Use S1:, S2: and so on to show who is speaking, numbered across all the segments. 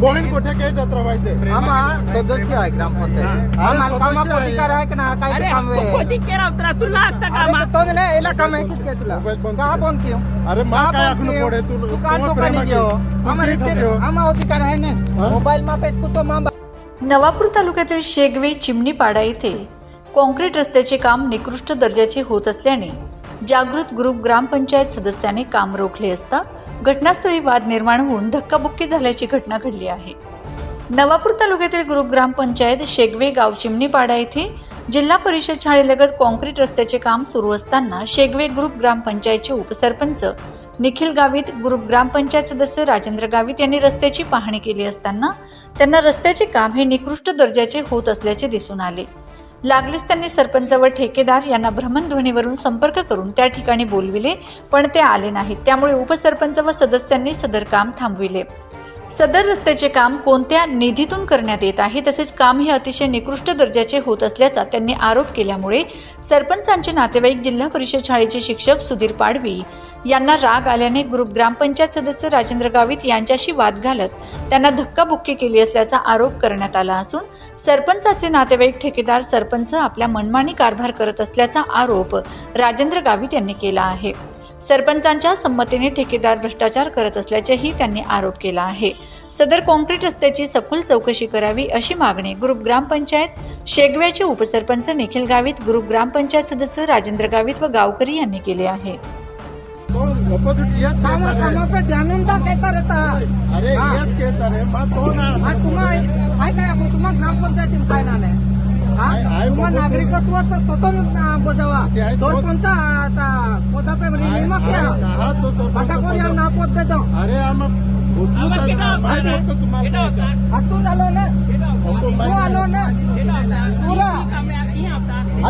S1: कोठे काही जत्रा व्हायचे
S2: आम्हा सदस्य आहे ग्रामपंचायत. कामा अधिकार आहे. का ना काय ते काम आहे.
S3: तुला आता
S2: अरे
S3: कामा
S2: तो नाही याला काम आहे किसके तुला.
S1: मोबाईल बंद
S2: कियो
S1: अरे काय पडे तू
S2: कान पाणी आम्हा रिचे अधिकार आहे ना
S1: हा?
S2: मोबाईल मा पे
S4: नवापूर तालुक्यातील शेगवे चिमणीपाडा येथे कॉन्क्रीट रस्त्याचे काम निकृष्ट दर्जाचे होत असल्याने जागृत ग्रुप ग्रामपंचायत सदस्याने काम रोखले असता घटनास्थळी वाद निर्माण होऊन धक्काबुक्की झाल्याची घटना घडली आहे. नवापूर तालुक्यातील ग्रुप ग्रामपंचायत शेगवे गाव चिमणीपाडा येथे जिल्हा परिषद शाळेलगत कॉन्क्रीट रस्त्याचे काम सुरू असताना शेगवे ग्रुप ग्रामपंचायतचे उपसरपंच निखिल गावित ग्रुप ग्रामपंचायत सदस्य राजेंद्र गावित यांनी रस्त्याची पाहणी केली असताना त्यांना रस्त्याचे काम हे निकृष्ट दर्जाचे होत असल्याचे दिसून आले. लागलीच त्यांनी सरपंच व ठेकेदार यांना भ्रमणध्वनीवरून संपर्क करून त्या ठिकाणी बोलविले पण ते आले नाहीत. त्यामुळे उपसरपंच व सदस्यांनी सदर काम थांबविले. सदर रस्त्याचे काम कोणत्या निधीतून करण्यात येत आहे तसेच काम हे अतिशय निकृष्ट दर्जाचे होत असल्याचा त्यांनी आरोप केल्यामुळे सरपंचांचे नातेवाईक जिल्हा परिषद शाळेचे शिक्षक सुधीर पाडवी यांना राग आल्याने ग्रुप ग्रामपंचायत सदस्य राजेंद्र गावित यांच्याशी वाद घालत त्यांना धक्काबुक्की केली असल्याचा आरोप करण्यात आला असून सरपंचाचे नातेवाईक ठेकेदार सरपंच आपल्या मनमानी कारभार करत असल्याचा आरोप राजेंद्र गावित यांनी केला आहे. सरपंचांच्या संमतीने ठेकेदार भ्रष्टाचार करत असल्याचेही त्यांनी आरोप केला आहे. सदर कॉन्क्रीट रस्त्याची सखोल चौकशी करावी अशी मागणी ग्रुप ग्रामपंचायत शेगव्याचे उपसरपंच निखिल गावित ग्रुप ग्रामपंचायत सदस्य राजेंद्र गावित व गावकरी यांनी केले आहे.
S1: तो opposite याच
S2: कामा
S1: खेळता रे.
S2: कामा पे जाणून दा कहता रहता
S1: अरे
S2: हा.
S1: याच खेळता रे मग तो ना
S2: आज तुम्हा काय काय मग तुम्हा ग्रामपंचायतीत काय ना नाही हा?
S1: आहे- आहे
S2: तुम्हा
S1: बाबा.
S2: नागरिकत्व तर स्वतंत्र अं, बजावा
S1: ते आहे
S2: तो
S1: स्वत-
S2: कोणता आता पदा पे निमक
S1: हा,
S2: या
S1: हा, तो सरपंच
S2: फटाकोर या
S1: पद-
S2: नापोत देतो
S1: अरे आम्ही
S3: आम्हाला केलं होतं
S1: माहिती
S3: ना.
S1: होतं तुम्हाला
S3: केलं होतं.
S2: आज तू झालो ना
S1: होतो
S2: तू
S1: माहिती.
S2: आलो ना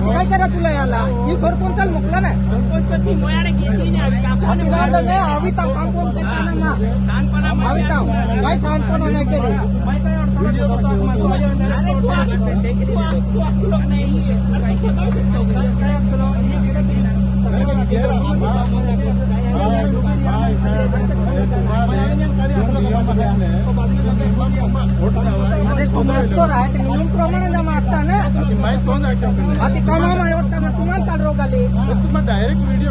S3: आता
S2: आता काय करा तुला याला ही सरपंचाला मोकला नाही
S3: कोणतं ती मोयाडे घेतली नाही आम्ही कापून
S2: आणि तिला आता नाही हवी ताव काम कोण देता ना मा
S3: शहाणपणा
S2: हवी ताव काय शहाणपणा नाही केली
S3: अरे तू आगे पेटे तू आ- तू अक्कल लोक नाही काय केलं शकतो का?
S2: अरे तू मास्तर आहे ते नियम प्रमाणे जमा असता ना
S1: माहीत कोण आहे का
S2: आता कामा वाटता ना तुम्हाला काढ रोग आली
S1: तुम्हाला डायरेक्ट व्हिडिओ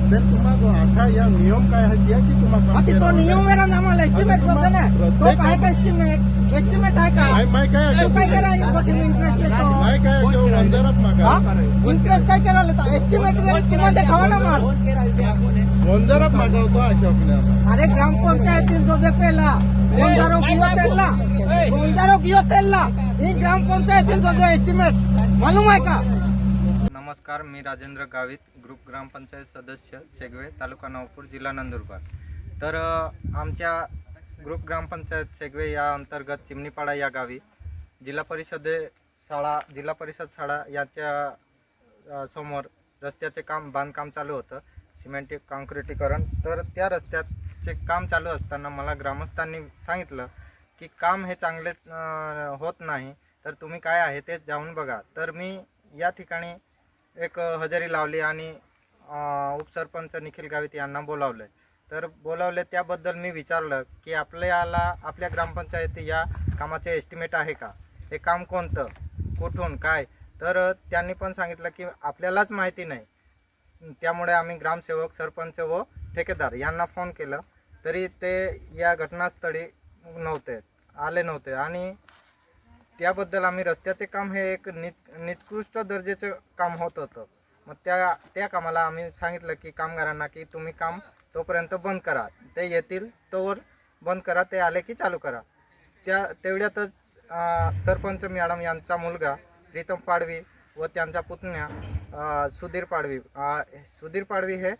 S2: याला दादागिरी
S1: दौड-
S2: नाही आणि
S1: दौड-
S2: दादागिरी पे ही तर वैयक्तिक नाही नैतिक गोष्ट वेगळी आहे
S1: नाही दौड
S2: काम बंद करवता ना मग त्यांना बी काम काय
S1: करावा तुम्हाला आम्हाला काही ना पण तुम्हाला जो आखा या नियम काय आहे द्या की तुम्हाला
S2: आता तो नियम वेळा आम्हाला एस्टिमेट करतो ना तो काय का एस्टिमेट एस्टिमेट आहे का
S1: माय माय काय
S2: तू काय करा इंटरेस्ट येतो
S1: माय काय तो वंजारात मागा
S2: इंटरेस्ट काय करायला एस्टिमेट किंवा देखावा ना माल
S1: वंजारात मागवतो अशोकने
S2: अरे ग्रामपंचायतील जो जे पेला गोंजारो किंवा तेलला गोंजारो किंवा तेलला ही ग्रामपंचायतील जो जे एस्टिमेट मालूम आहे का
S5: नमस्कार मी राजेंद्र गावित ग्रुप ग्रामपंचायत सदस्य शेगवे तालुका नागपूर जिल्हा नंदुरबार. तर आमच्या ग्रुप ग्रामपंचायत शेगवे या अंतर्गत चिमणीपाडा या गावी जिल्हा परिषदे शाळा जिल्हा परिषद शाळा याच्या समोर रस्त्याचे काम बांधकाम चालू होतं. सिमेंटिक काँक्रिटीकरण. तर त्या रस्त्याचे काम चालू असताना मला ग्रामस्थांनी सांगितलं की काम हे चांगले होत नाही. तर तुम्ही काय आहे ते जाऊन बघा. तर मी या ठिकाणी एक हजेरी लावली आणि उपसरपंच निखिल गावित यांना बोलावलं तर बोलावले त्याबद्दल मी विचारलं की आपल्याला आपल्या ग्रामपंचायती या कामाचे एस्टिमेट आहे का? हे काम कोणतं? कुठून? काय? तर त्यांनी पण सांगितलं की आपल्यालाच माहिती नाही. त्यामुळे आम्ही ग्रामसेवक सरपंच व ठेकेदार यांना फोन केलं. तरी ते या घटनास्थळी नव्हते आले नव्हते. आणि त्याबद्दल आम्ही रस्त्याचे काम हे एक नित निकृष्ट दर्जाचं काम होत होतं. मग त्या त्या कामाला आम्ही सांगितलं की कामगारांना की तुम्ही काम तोपर्यंत बंद करा. ते येतील तोवर बंद करा ते आले की चालू करा. त्या तेवढ्यातच सरपंच मॅडम यांचा मुलगा प्रीतम पाडवी व त्यांचा पुतण्या सुधीर पाडवी सुधीर पाडवी हे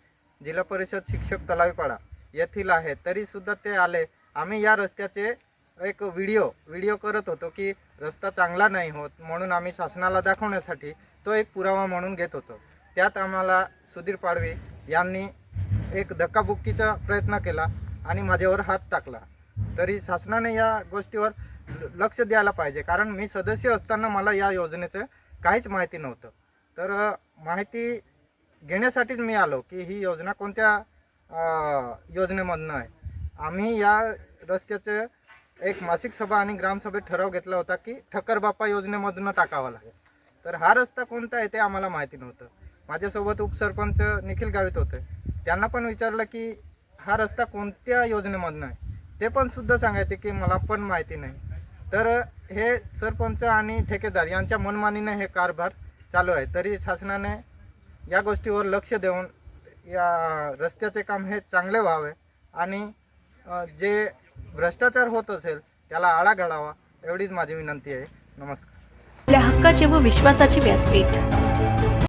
S5: जिल्हा परिषद शिक्षक तलावीपाडा येथील आहे तरीसुद्धा ते आले. आम्ही या रस्त्याचे एक व्हिडिओ व्हिडिओ करत होतो की रस्ता चांगला नाही होत म्हणून आम्ही शासनाला दाखवण्यासाठी तो एक पुरावा म्हणून घेत होतो. त्यात आम्हाला सुधीर पाडवी यांनी एक धक्काबुक्कीचा प्रयत्न केला आणि माझ्यावर हात टाकला. तरी शासनाने या गोष्टीवर ल- लक्ष द्यायला पाहिजे. कारण मी सदस्य असताना मला या योजनेचं काहीच माहिती नव्हतं. तर माहिती घेण्यासाठीच मी आलो की ही योजना कोणत्या योजनेमधनं आहे. आम्ही या रस्त्याचं एक मासिक सभा आणि ग्रामसभेत ठराव घेतला होता की ठक्कर बाप्पा योजनेमधून टाकावा लागेल. तर हा रस्ता कोणता आहे ते आम्हाला माहिती नव्हतं. माझ्यासोबत उपसरपंच निखिल गावित होते. त्यांना पण विचारलं की हा रस्ता कोणत्या योजनेमधनं आहे? ते पण सुद्धा सांगायचे की मला पण माहिती नाही. तर हे सरपंच आणि ठेकेदार यांच्या मनमानीने हे कारभार चालू आहे. तरी शासनाने या गोष्टीवर लक्ष देऊन या रस्त्याचे काम हे चांगले व्हावे आणि जे भ्रष्टाचार होत असेल त्याला आळा घालावा एवढीच माझी विनंती आहे. नमस्कार.
S4: आपल्या हक्काचे व विश्वासाचे व्यासपीठ.